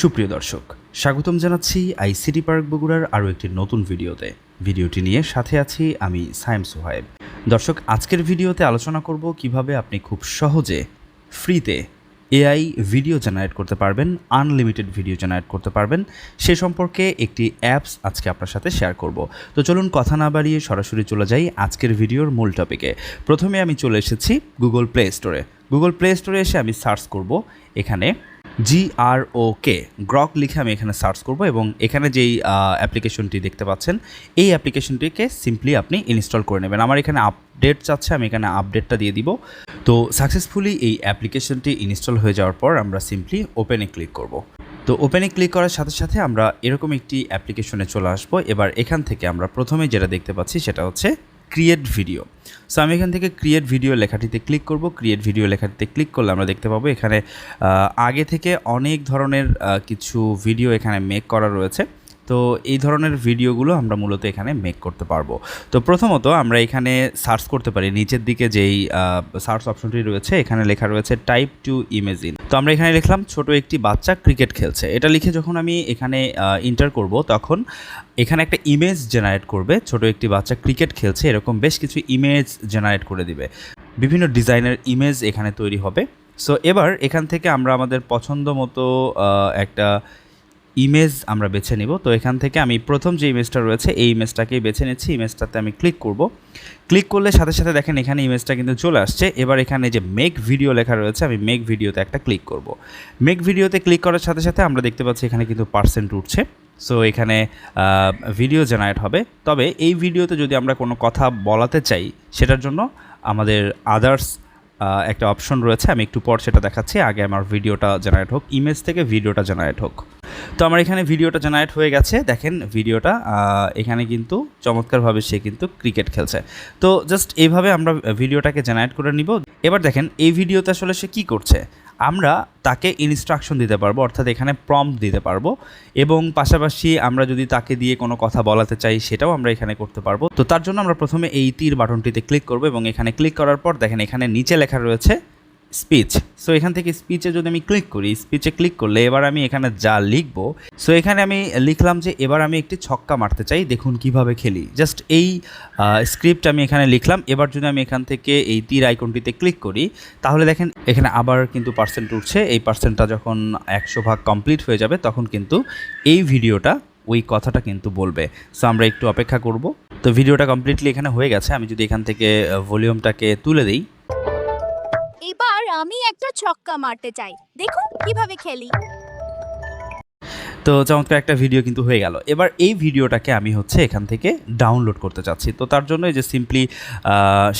সুপ্রিয় দর্শক, স্বাগতম জানাচ্ছি আইসিটি পার্ক বগুড়ার আরও একটি নতুন ভিডিওতে। ভিডিওটি নিয়ে সাথে আছি আমি সায়েম সোহায়েব। দর্শক, আজকের ভিডিওতে আলোচনা করব কীভাবে আপনি খুব সহজে ফ্রিতে এআই ভিডিও জেনারেট করতে পারবেন, আনলিমিটেড ভিডিও জেনারেট করতে পারবেন। সে সম্পর্কে একটি অ্যাপস আজকে আপনার সাথে শেয়ার করব। তো চলুন কথা না বাড়িয়ে সরাসরি চলে যাই আজকের ভিডিওর মূল টপিকে। প্রথমে আমি চলে এসেছি গুগল প্লে স্টোরে। গুগল প্লে স্টোরে এসে আমি সার্চ করব। এখানে জি আর ও কে গ্রক লিখে আমি এখানে সার্চ করব এবং এখানে যেই অ্যাপ্লিকেশনটি দেখতে পাচ্ছেন, এই অ্যাপ্লিকেশনটিকে সিম্পলি আপনি ইনস্টল করে নেবেন। আমার এখানে আপডেট চাচ্ছে, আমি এখানে আপডেটটা দিয়ে দিব। তো সাকসেসফুলি এই অ্যাপ্লিকেশনটি ইনস্টল হয়ে যাওয়ার পর আমরা সিম্পলি ওপেনে ক্লিক করব। তো ওপেনে ক্লিক করার সাথে সাথে আমরা এরকম একটি অ্যাপ্লিকেশনে চলে আসব। এবার এখান থেকে আমরা প্রথমে যেটা দেখতে পাচ্ছি সেটা হচ্ছে ক্রিয়েট ভিডিও সো আমি এখান থেকে ক্রিয়েট ভিডিও লেখাটিতে ক্লিক করব। ক্রিয়েট ভিডিও লেখাটিতে ক্লিক করলে আমরা দেখতে পাবো এখানে আগে থেকে অনেক ধরনের কিছু ভিডিও এখানে মেক করা রয়েছে। তো এই ধরনের ভিডিওগুলো আমরা মূলত এখানে মেক করতে পারব। তো প্রথমত আমরা এখানে সার্চ করতে পারি, নিচের দিকে যেই সার্চ অপশনটি রয়েছে, এখানে লেখা রয়েছে টাইপ টু ইমেজিন তো আমরা এখানে লিখলাম ছোট একটি বাচ্চা ক্রিকেট খেলছে। এটা লিখে যখন আমি এখানে ইন্টার করব, তখন এখানে একটা ইমেজ জেনারেট করবে, ছোট একটি বাচ্চা ক্রিকেট খেলছে, এরকম বেশ কিছু ইমেজ জেনারেট করে দিবে। বিভিন্ন ডিজাইনের ইমেজ এখানে তৈরি হবে। সো এবার এখান থেকে আমরা আমাদের পছন্দ মতো একটা ইমেজ আমরা বেছে নিব। তো এখান থেকে আমি প্রথম যে ইমেজটা রয়েছে, এই ইমেজটাকেই বেছে নিচ্ছি। ইমেজটাতে আমি ক্লিক করব। ক্লিক করলে সাথে সাথে দেখেন এখানে ইমেজটা কিন্তু চলে আসছে। এবার এখানে যে মেক ভিডিও লেখা রয়েছে, আমি মেক ভিডিওতে একটা ক্লিক করব। মেক ভিডিওতে ক্লিক করার সাথে সাথে আমরা দেখতে পাচ্ছি এখানে কিন্তু পার্সেন্ট উঠছে। সো এখানে ভিডিও জেনারেট হবে। তবে এই ভিডিওতে যদি আমরা কোনো কথা বলাতে চাই, সেটার জন্য আমাদের আদার্স একটা অপশন রয়েছে। আমি একটু পর সেটা দেখাচ্ছি। আগে আমার ভিডিওটা জেনারেট হোক ইমেজ থেকে ভিডিওটা জেনারেট হোক। তো আমার এখানে ভিডিওটা জেনারেট হয়ে গেছে, দেখেন ভিডিওটা এখানে কিন্তু চমৎকারভাবে সে কিন্তু ক্রিকেট খেলছে। তো জাস্ট এইভাবে আমরা ভিডিওটাকে জেনারেট করে নিব। এবার দেখেন, এই ভিডিওতে আসলে সে কী করছে? আমরা তাকে ইনস্ট্রাকশন দিতে পারব, অর্থাৎ এখানে প্রম্পট দিতে পারব এবং পাশাপাশি আমরা যদি তাকে দিয়ে কোনো কথা বলাতে চাই, সেটাও আমরা এখানে করতে পারব। তো তার জন্য আমরা প্রথমে এই তীর বাটনটিতে ক্লিক করব এবং এখানে ক্লিক করার পর দেখেন, এখানে নিচে লেখা রয়েছে স্পিচ সো এখান থেকে স্পিচে যদি আমি ক্লিক করি স্পিচে ক্লিক করলে এবার আমি এখানে যা লিখব সো এখানে আমি লিখলাম যে এবার আমি একটি ছক্কা মারতে চাই, দেখুন কীভাবে খেলি। জাস্ট এই স্ক্রিপ্ট আমি এখানে লিখলাম, এবার যদি আমি এখান থেকে এই তীর আইকনটিতে ক্লিক করি, তাহলে দেখেন এখানে আবার কিন্তু পার্সেন্ট উঠছে, এই পার্সেন্টটা যখন একশো ভাগ কমপ্লিট হয়ে যাবে, তখন কিন্তু এই ভিডিওটা, ওই কথাটা কিন্তু বলবে। সো আমরা একটু অপেক্ষা করব। তো ভিডিওটা কমপ্লিটলি এখানে হয়ে গেছে, আমি যদি এখান থেকে ভলিউমটাকে তুলে দিই। এবার আমি একটা ছক্কা মারতে চাই। দেখুন কীভাবে খেলি। তো চমৎকার একটা ভিডিও কিন্তু হয়ে গেল। এবার এই ভিডিওটাকে আমি হচ্ছে এখান থেকে ডাউনলোড করতে চাচ্ছি। তো তার জন্য এই যে সিম্পলি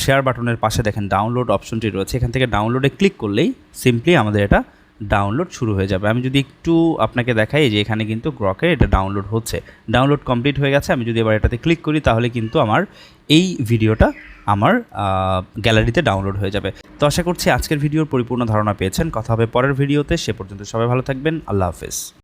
শেয়ার বাটনের পাশে দেখেন ডাউনলোড অপশনটি রয়েছে। এখান থেকে ডাউনলোডে ক্লিক করলেই সিম্পলি আমাদের এটা ডাউনলোড শুরু হয়ে যাবে। আমি যদি একটু আপনাকে দেখাই যে এখানে কিন্তু গ্রকে এটা ডাউনলোড হচ্ছে। ডাউনলোড কমপ্লিট হয়ে গেছে। আমি যদি এবার এটাতে ক্লিক করি তাহলে কিন্তু আমার এই ভিডিওটা আমার গ্যালারিতে ডাউনলোড হয়ে যাবে। তো আশা করছি আজকের ভিডিওর পরিপূর্ণ ধারণা পেয়েছেন। কথা হবে পরের ভিডিওতে। সে পর্যন্ত সবাই ভালো থাকবেন। আল্লাহ হাফেজ।